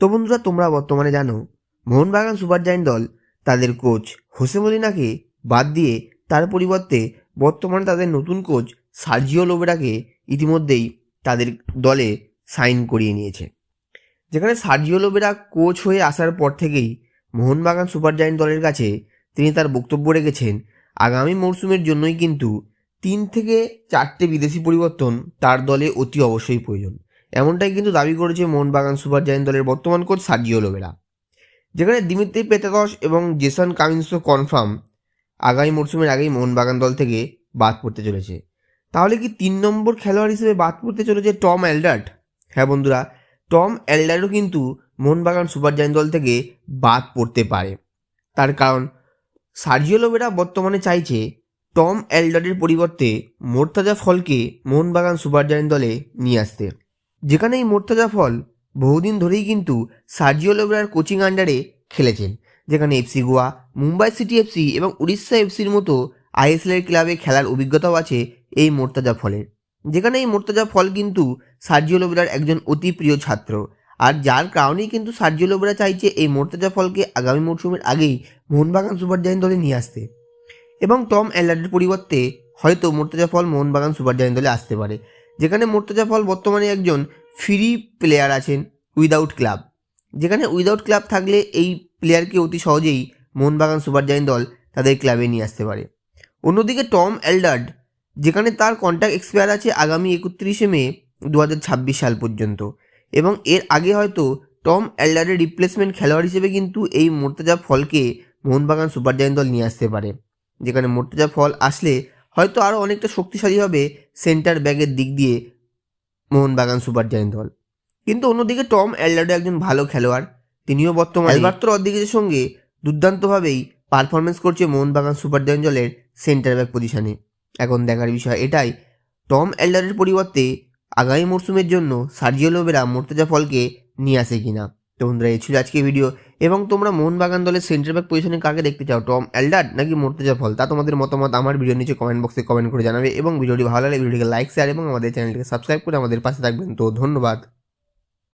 তো বন্ধুরা, তোমরা বর্তমানে জানো, মোহনবাগান সুপার জায়েন্ট দল তাদের কোচ হোসে মলিনাকে বাদ দিয়ে তার পরিবর্তে বর্তমানে তাদের নতুন কোচ সার্জিও লোবেরাকে ইতিমধ্যেই তাদের দলে সাইন করিয়ে নিয়েছে। যেখানে সার্জিও লোবেরা কোচ হয়ে আসার পর থেকেই মোহনবাগান সুপার জায়েন্ট দলের কাছে তিনি তার বক্তব্য রেখেছেন, আগামী মরশুমের জন্যই কিন্তু তিন থেকে চারটে বিদেশি পরিবর্তন তার দলে অতি অবশ্যই প্রয়োজন। এমনটাই কিন্তু দাবি করেছে মোহনবাগান সুপার জায়েন্ট দলের বর্তমান কোচ সার্জিও লোবেরা। যেখানে দিমিত্রি পেতাদস এবং জেসন কামিন্সও কনফার্ম আগামী মরশুমের আগেই মোহনবাগান দল থেকে বাদ পড়তে চলেছে। তাহলে কি তিন নম্বর খেলোয়াড় হিসেবে বাদ পড়তে চলেছে টম অ্যালডার্ট হ্যাঁ বন্ধুরা, টম অ্যালডার্টও কিন্তু মোহনবাগান সুপার জায়েন্ট দল থেকে বাদ পড়তে পারে। তার কারণ, সার্জিও লোবেরা বর্তমানে চাইছে টম অ্যালডারের পরিবর্তে মোর্তাজা ফলকে মোহনবাগান সুপার জায়েন্ট দলে নিয়ে আসতে। যেখানে এই মোর্তাজা ফল, বহুদিন ধরেই কিন্তু সার্জিও লোবেরার কোচিং আন্ডারে খেলেছেন। যেখানে FC Goa, Mumbai City FC এবং উড়িষ্যা এফসির মতো আইএসএলের ক্লাবে খেলার অভিজ্ঞতাও আছে এই মোর্তাজা ফলের। যেখানে এই মোর্তাজা ফল কিন্তু সার্জিও লোবেরার একজন অতি প্রিয় ছাত্র। আর যার কারণেই কিন্তু সার্জিও লোবেরা চাইছে এই মোর্তাজা ফলকে আগামী মরশুমের আগেই মোহনবাগান সুপার জায়েন্ট দলে নিয়ে আসতে। এবং টম অ্যালার্ডের পরিবর্তে হয়তো Mourtada Fall Mohun Bagan Super Giant দলে আসতে পারে। যেখানে মোর্তাজা ফল বর্তমানে একজন ফ্রি প্লেয়ার আছেন উইদাউট ক্লাব যেখানে উইদাউট ক্লাব থাকলে এই প্লেয়ারকে অতি সহজেই মোহনবাগান সুপার জায়েন্ট দল তাদের ক্লাবে নিয়ে আসতে পারে। অন্যদিকে টম এলডার্ড, যেখানে তার কন্ট্যাক্ট এক্সপায়ার আছে আগামী একত্রিশে মে দু হাজার ছাব্বিশ সাল পর্যন্ত। এবং এর আগে হয়তো টম অ্যালডারের রিপ্লেসমেন্ট খেলোয়াড় হিসেবে কিন্তু এই মোর্তাজা ফলকে মোহনবাগান সুপার জায়েন্ট দল নিয়ে আসতে পারে। যেখানে মোর্তজা ফল আসলে হয়তো আরও অনেকটা শক্তিশালী হবে সেন্টার ব্যাগের দিক দিয়ে মোহনবাগান সুপার জায়েন্ট দল। কিন্তু অন্যদিকে টম অ্যালডারো একজন ভালো খেলোয়াড়। তিনিও বর্তমানে অ্যালবার্তো রদ্রিগেজের সঙ্গে দুর্দান্তভাবেই পারফরমেন্স করছে মোহনবাগান সুপার জায়েন্ট দলের সেন্টার ব্যাক পজিশনে এখন দেখার বিষয় এটাই, টম অ্যালডারের পরিবর্তে আগামী মরশুমের জন্য সার্জিও লোবেরা মোর্তাজা ফলকে নিয়ে আসে কিনা। তো বন্ধুরা এই ছিল আজকে ভিডিও এবং তোমরা মোহনবাগান দলের সেন্টার ব্যাক পজিশনে কাকে দেখতে চাও, টম অ্যালডার নাকি মর্তেজা ফল? তা তোমাদের মতামত আমার ভিডিও নিচে কমেন্ট বক্সে কমেন্ট করে জানাবে। এবং ভিডিওটি ভালো লাগে ভিডিওটিকে লাইক শেয়ার এবং আমাদের চ্যানেলটিকে সাবস্ক্রাইব করে আমাদের পাশে থাকবেন। তো ধন্যবাদ।